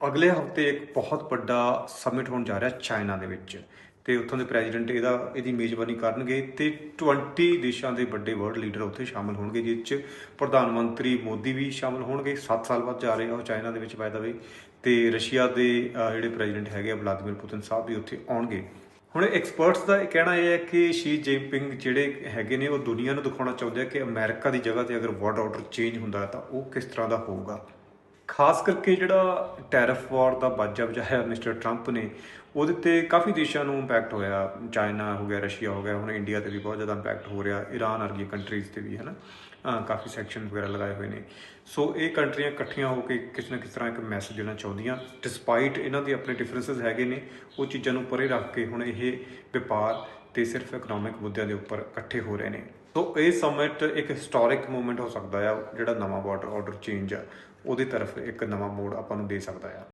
ਅਗਲੇ ਹਫ਼ਤੇ ਇੱਕ ਬਹੁਤ ਵੱਡਾ ਸਮਿਟ ਹੋਣ ਜਾ ਰਿਹਾ ਚਾਈਨਾ ਦੇ ਵਿੱਚ। ਤੇ ਉੱਥੋਂ ਦੇ ਪ੍ਰੈਜ਼ੀਡੈਂਟ ਇਹਦਾ, ਇਹਦੀ ਮੇਜ਼ਬਾਨੀ ਕਰਨਗੇ ਤੇ 20 ਦੇਸ਼ਾਂ ਦੇ ਵੱਡੇ ਵਰਲਡ ਲੀਡਰ ਉੱਥੇ ਸ਼ਾਮਲ ਹੋਣਗੇ, ਜਿਸ 'ਚ ਪ੍ਰਧਾਨ ਮੰਤਰੀ ਮੋਦੀ ਵੀ ਸ਼ਾਮਲ ਹੋਣਗੇ। 7 ਸਾਲ ਬਾਅਦ ਜਾ ਰਹੇ ਆ ਉਹ ਚਾਈਨਾ ਦੇ ਵਿੱਚ ਬਾय ਦਾ ਵੇ ਤੇ ਰਸ਼ੀਆ ਦੇ ਜਿਹੜੇ ਪ੍ਰੈਜ਼ੀਡੈਂਟ ਹੈਗੇ ਆ ਵਲਾਦੀਮੀਰ ਪੁਤਿਨ ਸਾਹਿਬ ਵੀ ਉੱਥੇ ਆਉਣਗੇ। ਹੁਣ ਐਕਸਪਰਟਸ ਦਾ ਇਹ ਕਹਿਣਾ ਇਹ ਹੈ ਕਿ ਸ਼ੀ ਜਿਨਪਿੰਗ ਜਿਹੜੇ ਹੈਗੇ ਨੇ, ਉਹ ਦੁਨੀਆ ਨੂੰ ਦਿਖਾਉਣਾ ਚਾਹੁੰਦੇ ਆ ਕਿ ਅਮਰੀਕਾ ਦੀ ਜਗ੍ਹਾ ਤੇ ਅਗਰ ਵਰਲਡ ਆਰਡਰ ਚੇਂਜ ਹੁੰਦਾ ਤਾਂ ਉਹ ਕਿਸ ਤਰ੍ਹਾਂ ਦਾ ਹੋਊਗਾ। ਖਾਸ ਕਰਕੇ ਜਿਹੜਾ ਟੈਰਿਫ ਵਾਰ ਦਾ ਬਾਜਾ ਵਜਾਇਆ ਮਿਸਟਰ ਟਰੰਪ ਨੇ, ਉਹਦੇ ਤੇ ਕਾਫੀ ਦੇਸ਼ਾਂ ਨੂੰ ਇੰਪੈਕਟ ਹੋਇਆ। ਚਾਈਨਾ ਹੋ ਗਿਆ, ਰਸ਼ੀਆ ਹੋ ਗਿਆ, ਹੁਣ ਇੰਡੀਆ ਤੇ ਵੀ ਬਹੁਤ ਜ਼ਿਆਦਾ ਇੰਪੈਕਟ ਹੋ ਰਿਹਾ ਈਰਾਨ ਵਰਗੀ ਕੰਟਰੀਜ਼ ਤੇ ਵੀ ਹੈ ਨਾ ਕਾਫੀ ਸੈਕਸ਼ਨ ਵਗੈਰਾ ਲਗਾਏ ਹੋਏ ਨੇ। ਸੋ ਇਹ ਕੰਟਰੀਆਂ ਇਕੱਠੀਆਂ ਹੋ ਕੇ ਕਿਸੇ ਨਾ ਕਿਸ ਤਰ੍ਹਾਂ ਇੱਕ ਮੈਸੇਜ ਦੇਣਾ ਚਾਹੁੰਦੀਆਂ ਡਿਸਪਾਈਟ ਇਹਨਾਂ ਦੇ ਆਪਣੇ ਡਿਫਰੈਂਸਸ ਹੈਗੇ ਨੇ, ਉਹ ਚੀਜ਼ਾਂ ਨੂੰ ਪਰੇ ਰੱਖ ਕੇ ਹੁਣ ਇਹ ਵਪਾਰ ਤੇ ਸਿਰਫ ਇਕਨੋਮਿਕ ਮੁੱਦਿਆਂ ਦੇ ਉੱਪਰ ਇਕੱਠੇ ਹੋ ਰਹੇ ਨੇ। ਸੋ ਇਹ ਸਮਿਟ ਇੱਕ ਹਿਸਟੋਰਿਕ ਮੂਵਮੈਂਟ ਹੋ ਸਕਦਾ ਆ, ਜਿਹੜਾ ਨਵਾਂ ਬਾਰਡਰ ਆਰਡਰ ਚੇਂਜ ਆ, ਉਹਦੇ ਤਰਫ ਇੱਕ ਨਵਾਂ ਮੋੜ ਆਪਾਂ ਨੂੰ ਦੇ ਸਕਦਾ ਆ।